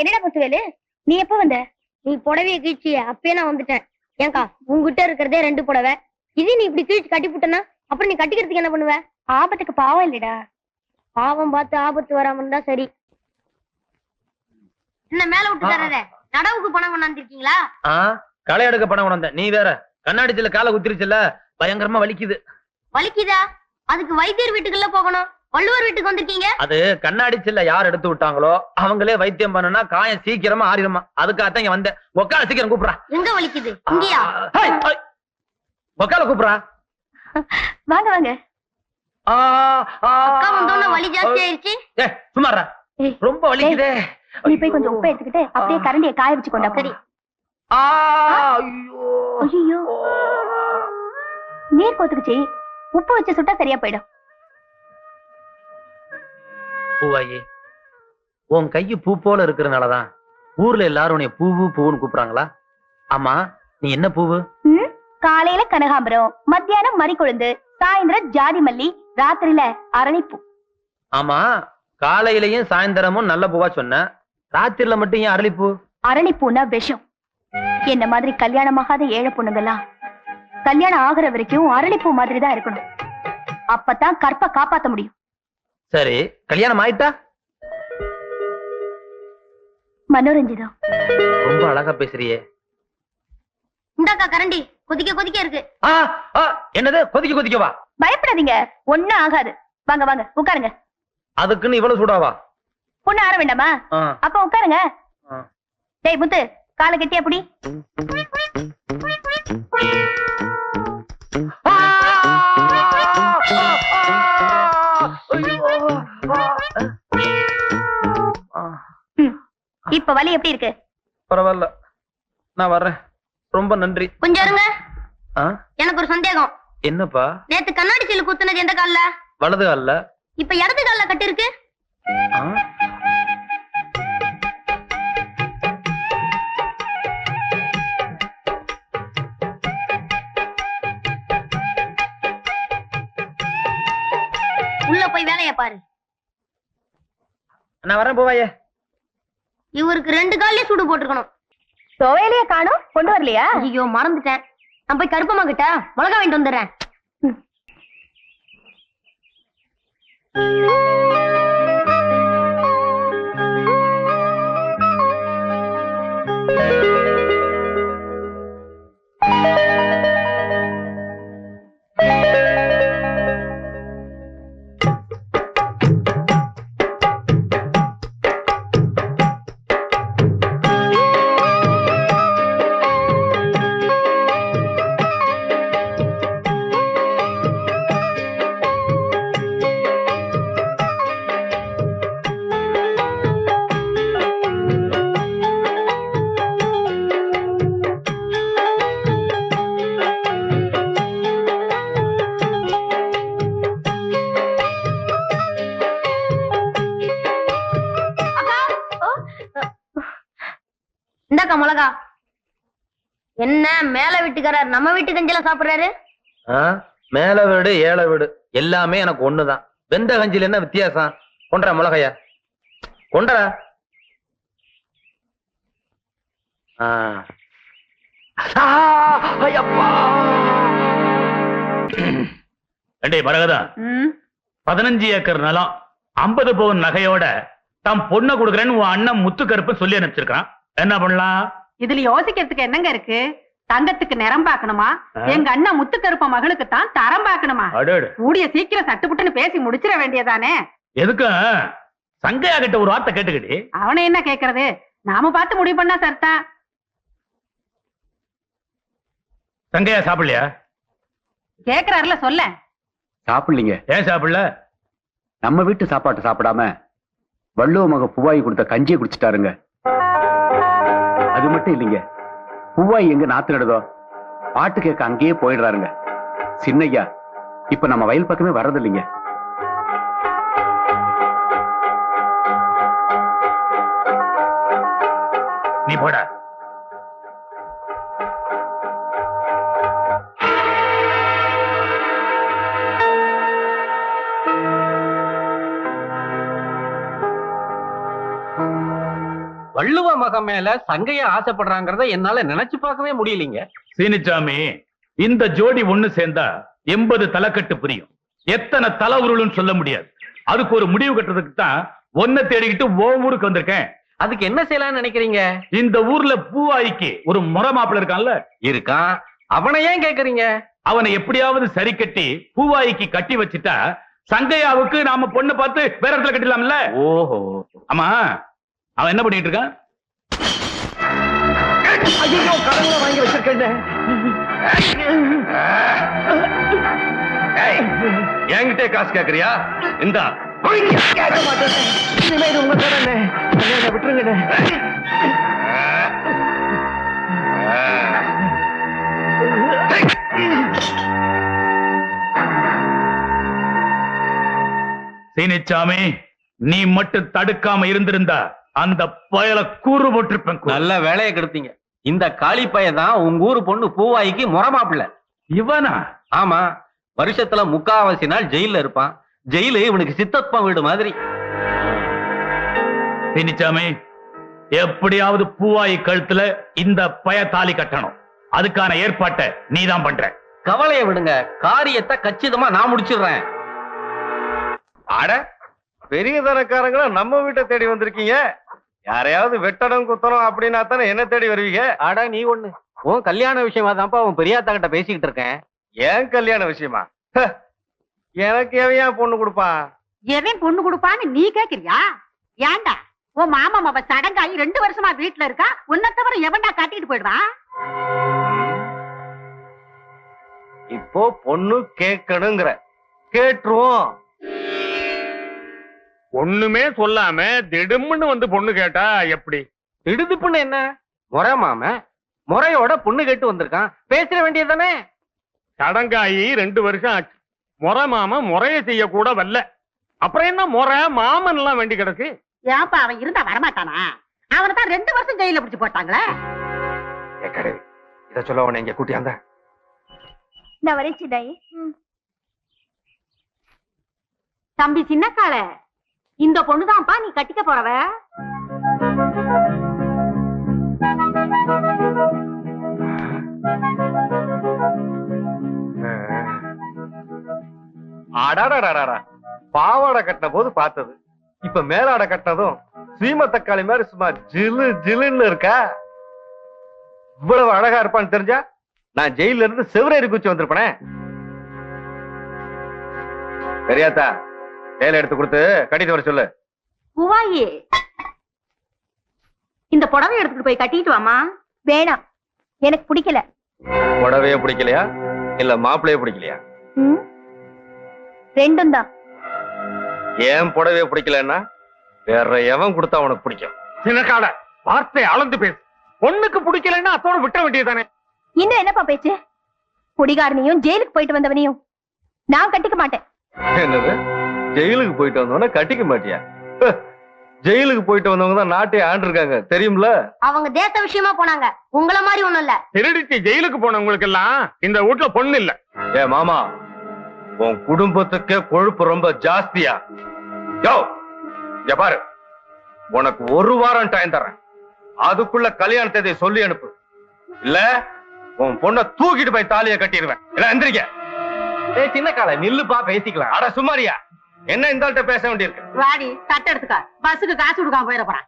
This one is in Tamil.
என்னடா முத்துவேலு நீ எப்ப வந்த? நீ புடவைய கிழிச்சி அப்பயே நான் வந்துட்டேன். ஏங்கா உன்கிட்ட இருக்கிறதே ரெண்டு புடவை. இது நீ இப்படி கிழிச்சு கட்டி புட்டனா? அப்புறம் நீ கட்டிக்கிறதுக்கு என்ன பண்ணுவ? ஆபத்துக்கு பாவம் இல்லடா. பாவம் பார்த்து ஆபத்து வராம இருந்தா சரி. என்ன மேல விட்டு தர்றத? நடவுக்கு பணம் கொண்டாந்துருக்கீங்களா களை எடுக்க பணம் கொண்டு வந்தேன் நீ வேற. கண்ணாடி காலை குத்திருச்சுல பயங்கரமா வலிக்குது. வலிக்குதா? அதுக்கு வைத்தியர் வீட்டுக்குள்ள போகணும். வள்ளுவர் வீட்டுக்கு வந்திருக்கீங்க? அது கண்ணாடி சில்ல யார் எடுத்து விட்டாங்களோ அவங்களே வைத்தியம் பண்ணுனா காயம் சீக்கிரமா ஆறிடுமா? அதுக்காகத்தான் இங்க வந்தேன். ஒக்கால சீக்கிரம் கூப்பிடுறா. எங்க வலிக்குது? இங்கயா? ஒக்கால கூப்பிடுறா. வாங்க வாங்க. அக்கா வலி ஜாஸ்தி ஆயிருச்சு. ஏய், ரொம்ப வலிக்குதே. நீ போய் கொஞ்சம் உப்பு எடுத்துக்கிட்டு அப்படியே கரண்டியை காய வச்சு கொண்டா சரி ஆ, ஐயோ. ஐயோ நீர் கோத்துக்குச்சு. உப்பு வச்சு சுட்டா சரியா போயிடும். பூவாயி உன் கையு பூ போல இருக்கிறனாலதான் ஊர்ல எல்லாரும் உன்னைய பூவு பூவுன்னு கூப்பிடுறாங்களா? ஆமா நீ என்ன பூவு காலையில கனகாம்பரம் மத்தியானம் மறிக்கொழுந்து சாயந்தரம் ஜாதி மல்லி ராத்திரியில அரளிப்பூ ஆமா காலையிலயும் சாயந்தரமும் நல்ல பூவா சொன்ன. ராத்திரில மட்டும் ஏன் அரளிப்பூ? அரளிப்பூனா விஷம். என்ன மாதிரி கல்யாணமாகாத ஏழை பொண்ணுங்கெல்லாம் கல்யாணம் ஆகுற வரைக்கும் அரளிப்பூ மாதிரி தான் இருக்கணும். அப்பதான் கற்ப காப்பாத்த முடியும். சரி கல்யாணம் ஆயிட்டா? மனோரஞ்சிதம் ரொம்ப அழகா பேசுறியே. இந்தாக்கா கரண்டி. கொதிக்க கொதிக்க இருக்கு. ஆ, ஆ, என்னது? கொதிக்க கொதிக்க வா. பயப்படாதீங்க. ஒண்ணும் ஆகாது. வாங்க வாங்க உட்காருங்க. அதுக்குன்னு இவ்வளவு சூடாவா பொண்ணு ஆற வேண்டாமா? ஆ, அப்ப உட்காருங்க. ஆ. டேய் முத்து காலை கட்டி அப்படி இப்ப வலி எப்படி இருக்கு? பரவாயில்ல. நான் வர்றேன். ரொம்ப நன்றி. கொஞ்சம் இருங்க. எனக்கு ஒரு சந்தேகம். என்னப்பா? நேத்து கண்ணாடி சில்லு குத்துனது எந்த கால்ல? வலது கால்ல. இப்ப இடது கால்ல கட்டி இருக்கு? உள்ள போய் வேலைய பாரு. நான் வரேன் போவாயே. இவருக்கு ரெண்டு கால்லயும் சூடு போட்டுருக்கணும். துவையிலேயே காணும்? கொண்டு வரலையா? ஐயோ மறந்துட்டேன். நான் போய் கருப்பம்மா கிட்ட மிளகா வாங்கிட்டு வந்துடுறேன். இந்தாக்கா மிளகா. என்ன மேல வீட்டுக்காரர் நம்ம வீட்டு கஞ்செல்லாம் சாப்பிடுறாரு? ஆ? மேல வீடு ஏழை வீடு எல்லாமே எனக்கு ஒண்ணுதான். வெந்த கஞ்சில என்ன வித்தியாசம்? கொண்டா மிளகையா? கொண்டா பதினஞ்சு ஏக்கர் நிலம் ஐம்பது பவுன் நகையோட தாம் பொண்ணை கொடுக்குறேன்னு உன் அண்ணன் முத்துக்கருப்பு சொல்லி அனுப்பிச்சிருக்கான் என்ன பண்ணலாம்? இதுல யோசிக்கிறதுக்கு என்னங்க இருக்கு? தங்கத்துக்கு நிறம் பார்க்கணுமா? ஆ. எங்க அண்ணன் முத்துக்கருப்ப மகளுக்கு தான் தரம் பார்க்கணுமா? அடேடு கூடிய சீக்கிரம் சட்டுப்புட்டுன்னு பேசி முடிச்சிட வேண்டியதானே? எதுக்கும் சங்கையா கிட்ட ஒரு வார்த்தை கேட்டுக்கிடி. அவனை என்ன கேக்குறது? நாம பார்த்து முடிவு பண்ணா சரிதான் சங்கையா சாப்பிடலையா? கேக்குறாருல சொல்ல. சாப்பிடலீங்க. ஏன் சாப்பிடல? நம்ம வீட்டு சாப்பாட்டு சாப்பிடாம வள்ளுவ மக பூவாயி கொடுத்த கஞ்சியை குடிச்சிட்டாருங்க. அது மட்டும் இல்லைங்க. பூவா எங்க நாத்து நடுதோ? பாட்டு கேட்க அங்கேயே போயிடுறாருங்க. சின்னையா இப்ப நம்ம வயல் பக்கமே வர்றதில்லைங்க. நீ போட. வள்ளுவ மகன் மேல சங்கைய ஆசைப்படுறாங்கறத என்னால நினைச்சு பார்க்கவே முடியலீங்க. சீனிச்சாமி இந்த ஜோடி ஒண்ணு சேர்ந்தா எண்பது தலைக்கட்டு புரியும். எத்தனை தலை உருளுன்னு சொல்ல முடியாது. அதுக்கு ஒரு முடிவு கட்டுறதுக்கு தான் ஒன்ன தேடிக்கிட்டு ஓ ஊருக்கு வந்திருக்கேன். அதுக்கு என்ன செய்யலாம்னு நினைக்கிறீங்க? இந்த ஊர்ல பூவாய்க்கு ஒரு முறை மாப்பிள்ள இருக்கான்ல? இருக்கான். அவனை ஏன் கேக்குறீங்க? அவனை எப்படியாவது சரி கட்டி பூவாய்க்கு கட்டி வச்சுட்டா சங்கையாவுக்கு நாம பொண்ணு பார்த்து வேற இடத்துல கட்டிடலாம்ல? ஓஹோ. ஆமா. அவன் என்ன பண்ணிட்டு இருக்கான்? ஐயோ கடவுளை வாங்கி வச்சிருக்கேன். என்கிட்ட காசு கேக்குறியா? இந்தா. கேட்க மாட்டேன். இனிமே இது உங்க கடனே விட்டுருங்கண்ணே சீனிச்சாமி நீ மட்டும் தடுக்காம இருந்திருந்தா அந்த பயல கூறு போட்டிருப்பேன் கூறு. நல்ல வேலையை கெடுத்தீங்க. இந்த காளி தான் உங்க ஊரு பொண்ணு பூவாய்க்கு முறமாப்பிள்ள. இவனா? ஆமா. வருஷத்துல முக்காவாசி நாள் ஜெயில இருப்பான். ஜெயிலு இவனுக்கு சித்தப்பம் வீடு மாதிரி. சீனிச்சாமி எப்படியாவது பூவாயி கழுத்துல இந்த பய தாலி கட்டணும். அதுக்கான ஏற்பாட்டை நீதான் பண்ற. கவலைய விடுங்க. காரியத்தை கச்சிதமா நான் முடிச்சிடுறேன். அட பெரிய தரக்காரங்களா நம்ம வீட்டை தேடி வந்திருக்கீங்க? யாரையாவது வெட்டணும் குத்தணும் அப்படின்னா தானே என்ன தேடி வருவீங்க? அட நீ ஒண்ணு. உன் கல்யாண விஷயமா தான்ப்பா உன் பெரியாத்தா கிட்ட பேசிக்கிட்டு இருக்கேன். ஏன் கல்யாண விஷயமா? எனக்கு எவன் ஏன் பொண்ணு கொடுப்பான் எவன் பொண்ணு கொடுப்பான்னு நீ கேக்குறியா? ஏன்டா உன் மாமா அவ சடங்காயி ரெண்டு வருஷமா வீட்டுல இருக்கா? உன்னை தவிர எவன்டா கட்டிட்டு போயிடுவான் இப்போ பொண்ணு கேட்கணுங்கிற. கேட்டுருவோம். ஒண்ணுமே சொல்லாம திடும்னு வந்து பொண்ணு கேட்டா எப்படி? திடுதிப்புன்னு என்ன? முறை மாம முறையோட பொண்ணு கேட்டு வந்திருக்கான். பேசிட வேண்டியதுதானே? சடங்காயி ரெண்டு வருஷம் ஆச்சு. முறை மாமா முறைய செய்ய கூட வரல. அப்புறம் என்ன முறை? மாமன் எல்லாம் வேண்டி கிடக்கு. ஏன்பா அவன் இருந்தா வரமாட்டானா? அவனை தான் ரெண்டு வருஷம் ஜெயில பிடிச்சு போட்டாங்களே. இத சொல்ல உன இங்க கூட்டியாந்த இந்த வரேன் சிதாயி தம்பி சின்னக்கால இந்த பொண்ணுதான்ப்பா நீ கட்டிக்க போறவ? அடாடாடாடா பாவாடை கட்டின போது பார்த்தது. இப்ப மேலாடை கட்டினதும் சீமத்தக்காளி மாதிரி சும்மா ஜிலு ஜிலுன்னு இருக்கா? இவ்வளவு அழகா இருப்பான்னு தெரிஞ்சா நான் ஜெயில இருந்து செவரேறி குச்சி வந்திருப்பேனே. சரியாத்தா வேலை எடுத்து கொடுத்து கட்டிட்டு வர சொல்லு. பூவாயி இந்த புடவை எடுத்துட்டு போய் கட்டிட்டு வாமா வேணாம். எனக்கு பிடிக்கல. புடவையே பிடிக்கலையா? இல்ல மாப்பிளையே பிடிக்கலையா? ம்? ரெண்டும் தான். ஏன் புடவையே பிடிக்கலன்னா வேற எவன் கொடுத்தா உனக்கு பிடிக்கும்? சின்னக்கால வார்த்தை அளந்து பேசு. பொண்ணுக்கு பிடிக்கலன்னா அத்தோட விட்ட வேண்டியதுதானே. இன்னும் என்னப்பா பேச்சு? குடிகாரனையும் ஜெயிலுக்கு போயிட்டு வந்தவனையும். நான் கட்டிக்க மாட்டேன். என்னது? ஜெயிலுக்கு போயிட்டு வந்தவன கட்டிக்க மாட்டியா? ஜெயிலுக்கு போயிட்டு வந்தவங்க தான் நாட்டை ஆண்டிருக்காங்க. தெரியும்ல? அவங்க தேச விஷயமா போனாங்க. உங்கள மாதிரி ஒண்ணும் இல்ல. திருடிட்டு ஜெயிலுக்கு போனவங்களுக்கு எல்லாம் இந்த வீட்டுல பொண்ணு இல்ல. ஏ மாமா உன் குடும்பத்துக்கே கொழுப்பு ரொம்ப ஜாஸ்தியா. யோ இங்க பாரு. உனக்கு ஒரு வாரம் டைம் தரேன் அதுக்குள்ள கல்யாண தேதியை சொல்லி அனுப்பு. இல்ல உன் பொண்ணை தூக்கிட்டு போய் தாலியை கட்டிடுவேன். எந்திரிக்க. ஏய் சின்ன கால நில்லுப்பா பேசிக்கலாம். அட சும்மாரியா என்ன இந்த பேச வேண்டியிருக்கு? வாடி தட்டெடுத்துக்க. பஸ்ஸுக்கு காசு கொடுக்காம போயிட போறான்.